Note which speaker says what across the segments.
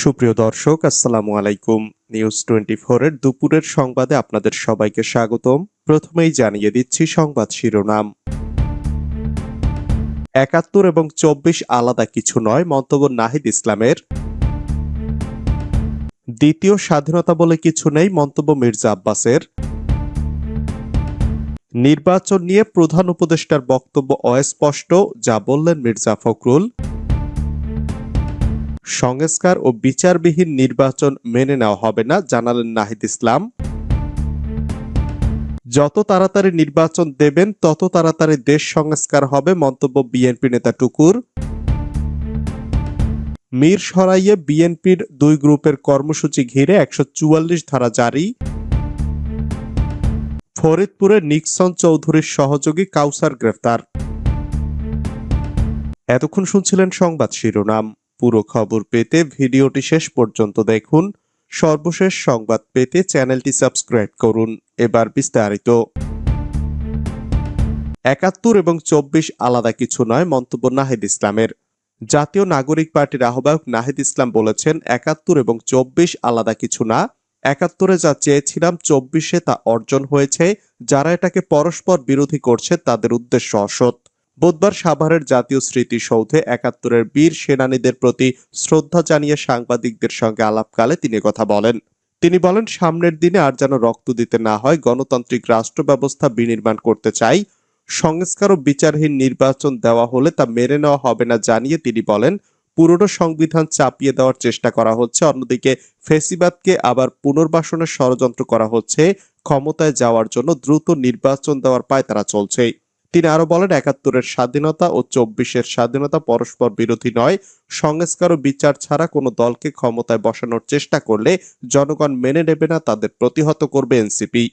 Speaker 1: সুপ্রিয় দর্শক, আসসালামু আলাইকুম। নিউজ টোয়েন্টি এর দুপুরের সংবাদে আপনাদের সবাইকে স্বাগতম। প্রথমেই জানিয়ে দিচ্ছি সংবাদ শিরোনাম। একাত্তর এবং চব্বিশ আলাদা কিছু নয়, মন্তব্য নাহিদ ইসলামের। দ্বিতীয় স্বাধীনতা বলে কিছু নেই, মন্তব্য মির্জা আব্বাসের। নির্বাচন নিয়ে প্রধান উপদেষ্টার বক্তব্য অস্পষ্ট, যা বললেন মির্জা ফখরুল। সংস্কার ও বিচারবিহীন নির্বাচন মেনে নেওয়া হবে না, জানালেন নাহিদ ইসলাম। যত তাড়াতাড়ি নির্বাচন দেবেন, তত তাড়াতাড়ি দেশ সংস্কার হবে, মন্তব্য বিএনপি নেতা টুকুর। মীর সরাইয়ে বিএনপির দুই গ্রুপের কর্মসূচি ঘিরে একশো চুয়াল্লিশ ধারা জারি। ফরিদপুরে নিক্সন চৌধুরীর সহযোগী কাউসার গ্রেফতার। এতক্ষণ শুনছিলেন সংবাদ শিরোনাম। পুরো খবর পেতে ভিডিওটি শেষ পর্যন্ত দেখুন। সর্বশেষ সংবাদ পেতে চ্যানেলটি সাবস্ক্রাইব করুন। এবার বিস্তারিত। একাত্তর এবং চব্বিশ আলাদা কিছু নয় মন্তব্য নাহিদ ইসলামের। জাতীয় নাগরিক পার্টির আহ্বায়ক নাহিদ ইসলাম বলেছেন, একাত্তর এবং চব্বিশ আলাদা কিছু না। একাত্তরে যা চেয়েছিলাম, চব্বিশে তা অর্জন হয়েছে। যারা এটাকে পরস্পর বিরোধী করছে, তাদের উদ্দেশ্য অসৎ। বুধবার সাভারের জাতীয় স্মৃতিসৌধে একাত্তরের বীর সেনানীদের প্রতি শ্রদ্ধা জানিয়ে সাংবাদিকদের সঙ্গে আলাপকালে তিনি কথা বলেন। তিনি বলেন, সামনের দিনে আর যেন রক্ত দিতে না হয়, গণতান্ত্রিক রাষ্ট্র ব্যবস্থা বিনির্মাণ করতে চাই। সংস্কার ও বিচারহীন নির্বাচন দেওয়া হলে তা মেনে নেওয়া হবে না জানিয়ে তিনি বলেন, পুরনো সংবিধান চাপিয়ে দেওয়ার চেষ্টা করা হচ্ছে। অন্যদিকে ফেসিবাদকে আবার পুনর্বাসনের ষড়যন্ত্র করা হচ্ছে। ক্ষমতায় যাওয়ার জন্য দ্রুত নির্বাচন দেওয়ার পায় তারা চলছে। তিনি আরও বলেন, একাত্তরের স্বাধীনতা ও চব্বিশের স্বাধীনতা পরস্পর বিরোধী নয়। সংস্কার ও বিচার ছাড়া কোনো দলকে ক্ষমতায় বসানোর চেষ্টা করলে জনগণ মেনে নেবে না, তাদের প্রতিহত করবে এনসিপি।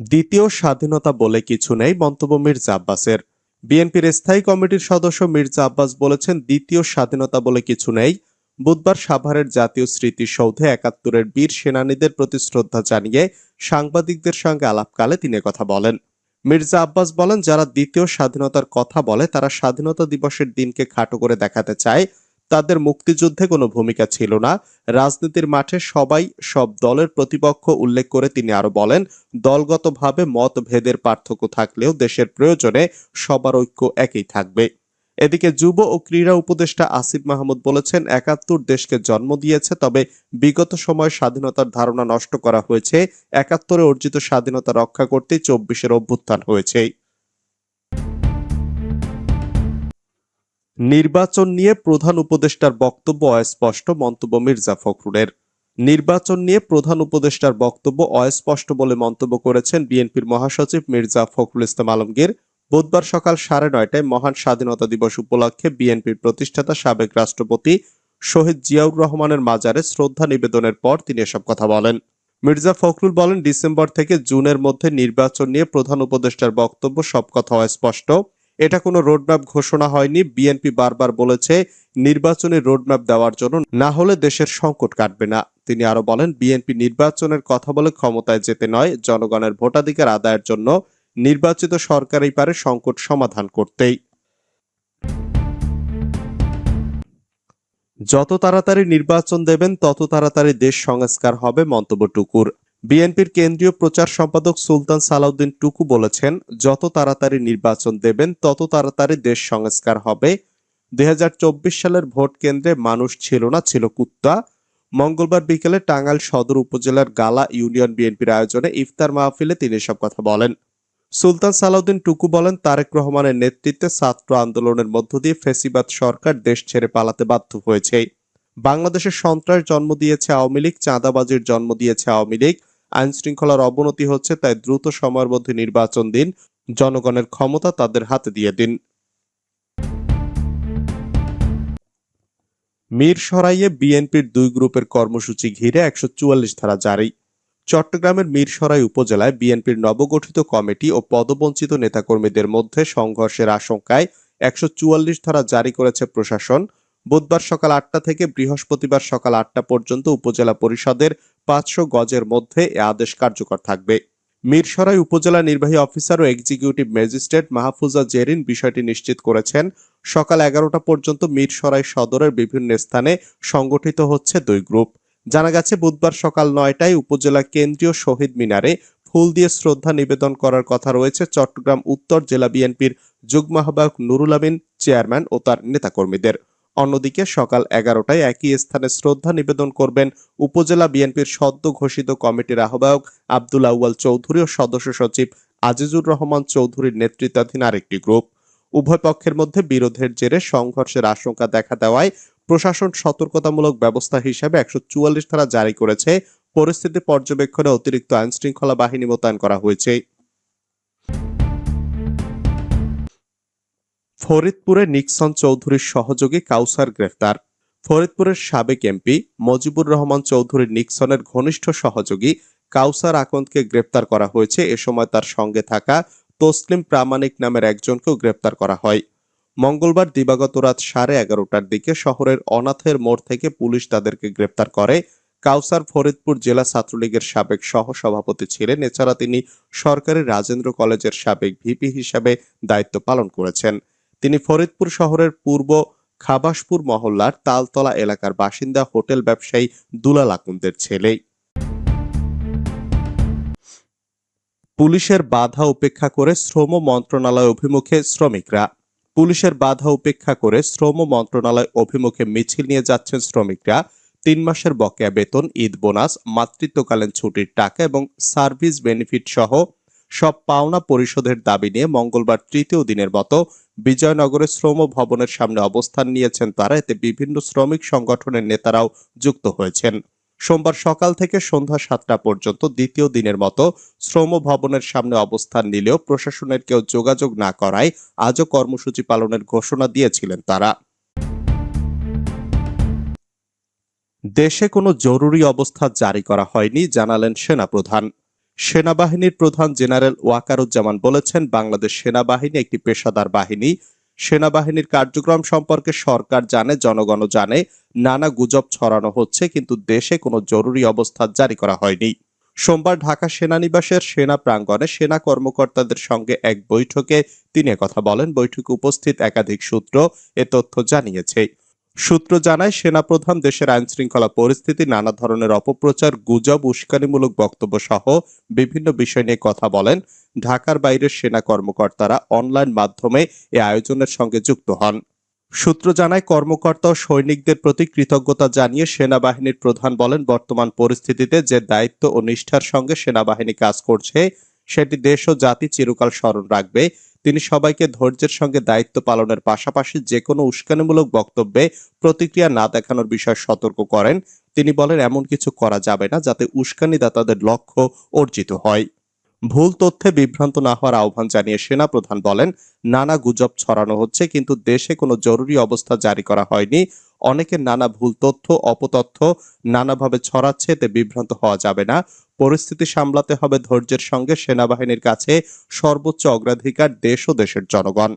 Speaker 1: দ্বিতীয় স্বাধীনতা বলে কিছু নেই, মন্তব্য মির্জা আব্বাসের। বিএনপির স্থায়ী কমিটির সদস্য মির্জা আব্বাস বলেছেন, দ্বিতীয় স্বাধীনতা বলে কিছু নেই। বুধবার সাভারের জাতীয় স্মৃতিসৌধে একাত্তরের বীর সেনানীদের প্রতি শ্রদ্ধা জানিয়ে সাংবাদিকদের সঙ্গে আলাপকালে তিনি কথা বলেন। মির্জা আব্বাস বলেন, যারা দ্বিতীয় স্বাধীনতার কথা বলে, তারা স্বাধীনতা দিবসের দিনকে খাটো করে দেখাতে চায়। তাদের মুক্তিযুদ্ধে কোনো ভূমিকা ছিল না। রাজনীতির মাঠে সবাই, সব দলের প্রতিপক্ষ উল্লেখ করে তিনি আরও বলেন, দলগতভাবে মতভেদের পার্থক্য থাকলেও দেশের প্রয়োজনে সবার ঐক্য একই থাকবে। এদিকে যুব ও ক্রীড়া উপদেষ্টা আসিফ মাহমুদ বলেছেন, একাত্তর দেশকে জন্ম দিয়েছে, তবে বিগত সময় স্বাধীনতার ধারণা নষ্ট করা হয়েছে। একাত্তরে অর্জিত স্বাধীনতা রক্ষা করতে চব্বিশের অভ্যুত্থান হয়েছে। নির্বাচন নিয়ে প্রধান উপদেষ্টার বক্তব্য অস্পষ্ট, মন্তব্য মির্জা ফখরুলের। নির্বাচন নিয়ে প্রধান উপদেষ্টার বক্তব্য অস্পষ্ট বলে মন্তব্য করেছেন বিএনপির মহাসচিব মির্জা ফখরুল ইসলাম আলমগীর। বুধবার সকাল সাড়ে নয়টায় মহান স্বাধীনতা দিবস উপলক্ষে বিএনপির প্রতিষ্ঠাতা সাবেক রাষ্ট্রপতি শহীদ জিয়াউর রহমানের মাজারে শ্রদ্ধা নিবেদনের পর তিনি এসব কথা বলেন। মির্জা ফখরুল বলেন, ডিসেম্বর থেকে জুনের মধ্যে নির্বাচন নিয়ে প্রধান উপদেষ্টার বক্তব্য সব কথা হয় স্পষ্ট। এটা কোনো রোডম্যাপ ঘোষণা হয়নি। বিএনপি বারবার বলেছে, নির্বাচনে রোডম্যাপ দেওয়ার জন্য না হলে দেশের সংকট কাটবে না। তিনি আরও বলেন, বিএনপি নির্বাচনের কথা বলে ক্ষমতায় যেতে নয়, জনগণের ভোটাধিকার আদায়ের জন্য নির্বাচিত সরকারই পারে সংকট সমাধান করতেই। যত তাড়াতাড়ি নির্বাচন দেবেন, তত তাড়াতাড়ি দেশ সংস্কার হবে মন্তব্য টুকুর। বিএনপির কেন্দ্রীয় প্রচার সম্পাদক সুলতান সালাউদ্দিন টুকু বলেছেন, যত তাড়াতাড়ি নির্বাচন দেবেন, তত তাড়াতাড়ি দেশ সংস্কার হবে। দুই হাজার চব্বিশ সালের ভোট কেন্দ্রে মানুষ ছিল না, ছিল কুত্তা। মঙ্গলবার বিকেলে টাঙ্গাইল সদর উপজেলার গালা ইউনিয়ন বিএনপির আয়োজনে ইফতার মাহফিলে তিনি সব কথা বলেন। সুলতান সালাউদ্দিন টুকু বলেন, তারেক রহমানের নেতৃত্বে ছাত্র আন্দোলনের মধ্য দিয়ে ফেসিবাদ সরকার দেশ ছেড়ে পালাতে বাধ্য হয়েছে। বাংলাদেশের সন্ত্রাস জন্ম দিয়েছে আওয়ামী লীগ, চাঁদাবাজির জন্ম দিয়েছে আওয়ামী লীগ। আইন শৃঙ্খলার অবনতি হচ্ছে তাই দ্রুত সময়ের মধ্যে নির্বাচন দিন, জনগণের ক্ষমতা তাদের হাতে দিয়ে দিন। মীর সরাইয়ে বিএনপির দুই গ্রুপের কর্মসূচি ঘিরে একশো চুয়াল্লিশ ধারা জারি। চট্টগ্রামের মিরসরাই উপজেলায় বিএনপির নবগঠিত কমিটি ও পদবঞ্চিত নেতাকর্মীদের মধ্যে সংঘর্ষের আশঙ্কায় একশো ধারা জারি করেছে প্রশাসন। বুধবার সকাল আটটা থেকে বৃহস্পতিবার সকাল আটটা পর্যন্ত উপজেলা পরিষদের পাঁচশো গজের মধ্যে এ আদেশ কার্যকর থাকবে। মিরসরাই উপজেলা নির্বাহী অফিসার ও এক্সিকিউটিভ ম্যাজিস্ট্রেট মাহফুজা জেরিন বিষয়টি নিশ্চিত করেছেন। সকাল এগারোটা পর্যন্ত মিরসরাই সদরের বিভিন্ন স্থানে সংগঠিত হচ্ছে দুই গ্রুপ। জানা গেছে, বুধবার সকাল নয়টায় উপজেলা কেন্দ্রীয় শহীদ মিনারে ফুল দিয়ে শ্রদ্ধা নিবেদন করার কথা রয়েছে চট্টগ্রাম উত্তর জেলা বিএনপির যুগ্ম আহ্বায়ক নুরুল আমিন, চেয়ারম্যান ও তার নেতাকর্মীদের। অন্যদিকে সকাল এগারোটায় একই স্থানে শ্রদ্ধা নিবেদন করবেন উপজেলা বিএনপির সদ্য ঘোষিত কমিটির আহ্বায়ক আব্দুল আউয়াল চৌধুরী ও সদস্য সচিব আজিজুর রহমান চৌধুরীর নেতৃত্বাধীন আরেকটি গ্রুপ। উভয় পক্ষের মধ্যে বিরোধের জেরে সংঘর্ষের আশঙ্কা দেখা দেওয়ায় প্রশাসন সতর্কতামূলক ব্যবস্থা হিসেবে একশো চুয়াল্লিশ ধারা জারি করেছে। পরিস্থিতি পর্যবেক্ষণে অতিরিক্ত আইন শৃঙ্খলা বাহিনী মোতায়েন করা হয়েছে। ফরিদপুরে নিক্সন চৌধুরীর সহযোগী কাউসার গ্রেফতার। ফরিদপুরের সাবেক এমপি মজিবুর রহমান চৌধুরী নিক্সনের ঘনিষ্ঠ সহযোগী কাউসার আকন্দকে গ্রেপ্তার করা হয়েছে। এ সময় তার সঙ্গে থাকা তসলিম প্রামাণিক নামের একজনকেও গ্রেপ্তার করা হয়। মঙ্গলবার দিবাগত রাত সাড়ে এগারোটার দিকে শহরের অনাথের মোড় থেকে পুলিশ তাদেরকে গ্রেপ্তার করে। কাউসার ফরিদপুর জেলা ছাত্রলীগের সাবেক সহসভাপতি ছিলেন, এছাড়া তিনি সরকারি রাজেন্দ্র কলেজের সাবেক ভিপি হিসাবে দায়িত্ব পালন করেছেন। তিনি ফরিদপুর শহরের পূর্ব খাবাসপুর মহল্লার তালতলা এলাকার বাসিন্দা, হোটেল ব্যবসায়ী দুলাল আকুন্দের ছেলে। পুলিশের বাধা উপেক্ষা করে শ্রম মন্ত্রণালয় অভিমুখে শ্রমিকরা পুলিশের বাধা উপেক্ষা করে শ্রম মন্ত্রণালয় অভিমুখে মিছিল নিয়ে যাচ্ছেন শ্রমিকরা। তিন মাসের বকেয়া বেতন, ঈদ বোনাস, মাতৃত্বকালীন ছুটির টাকা এবং সার্ভিস বেনিফিট সহ সব পাওনা পরিশোধের দাবি নিয়ে মঙ্গলবার তৃতীয় দিনের মতো বিজয়নগরে শ্রম ভবনের সামনে অবস্থান নিয়েছেন তারা। এতে বিভিন্ন শ্রমিক সংগঠনের নেতারাও যুক্ত হয়েছেন। সোমবার সকাল থেকে সন্ধ্যা সাতটা পর্যন্ত দ্বিতীয় দিনের মতো শ্রম ভবনের সামনে অবস্থান নিলেও প্রশাসনের কেউ যোগাযোগ না করায় আজও কর্মসূচি পালনের ঘোষণা দিয়েছিলেন তারা। দেশে কোনো জরুরি অবস্থা জারি করা হয়নি, জানালেন সেনাপ্রধান। সেনাবাহিনীর প্রধান জেনারেল ওয়াকারুজ্জামান বলেছেন, বাংলাদেশ সেনাবাহিনী একটি পেশাদার বাহিনী সেনাবাহিনীর কার্যক্রম সম্পর্কে সরকার জানে, জনগণও জানে, নানা গুজব ছড়ানো হচ্ছে, কিন্তু দেশে কোনো জরুরি অবস্থা জারি করা হয়নি। সোমবার ঢাকা সেনানিবাসের সেনা প্রাঙ্গণে সেনা কর্মকর্তাদের সঙ্গে এক বৈঠকে তিনি কথা বলেন। বৈঠকে উপস্থিত একাধিক সূত্র এ তথ্য জানিয়েছে। সূত্র জানায়, সেনাপ্রধান দেশের আইন শৃঙ্খলা পরিস্থিতি, নানা ধরনের অপপ্রচার, গুজব, উস্কানিমূলক বক্তব্য সহ বিভিন্ন বিষয় নিয়ে কথা বলেন ঢাকার বাইরের সেনা কর্মকর্তারা অনলাইন মাধ্যমে এ আয়োজনের সঙ্গে যুক্ত হন। সূত্র জানায়, কর্মকর্তা ও সৈনিকদের প্রতি কৃতজ্ঞতা জানিয়ে সেনাবাহিনীর প্রধান বলেন, বর্তমান পরিস্থিতিতে যে দায়িত্ব ও নিষ্ঠার সঙ্গে সেনাবাহিনী কাজ করছে সেটি দেশ ও জাতি চিরকাল স্মরণ রাখবে। তিনি সবাইকে ধৈর্যের সঙ্গে দায়িত্ব পালনের পাশাপাশি যে কোনো উস্কানিমূলক বক্তব্যে প্রতিক্রিয়া না দেখানোর বিষয়ে সতর্ক করেন। তিনি বলেন, এমন কিছু করা যাবে না যাতে উস্কানিদাতাদের লক্ষ্য অর্জিত হয়। ভুল তথ্যে বিভ্রান্ত না হওয়ার আহ্বান জানিয়ে সেনা প্রধান বলেন, নানা গুজব ছড়ানো হচ্ছে কিন্তু দেশে কোনো জরুরি অবস্থা জারি করা হয়নি। অনেকে নানা ভুল তথ্য, অপতথ্য নানাভাবে ছড়াচ্ছে, এতে বিভ্রান্ত হওয়া যাবে না। পরিস্থিতি সামলাতে হবে ধৈর্যের সঙ্গে। সেনাবাহিনীর কাছে সর্বোচ্চ অগ্রাধিকার দেশ ও দেশের জনগণ।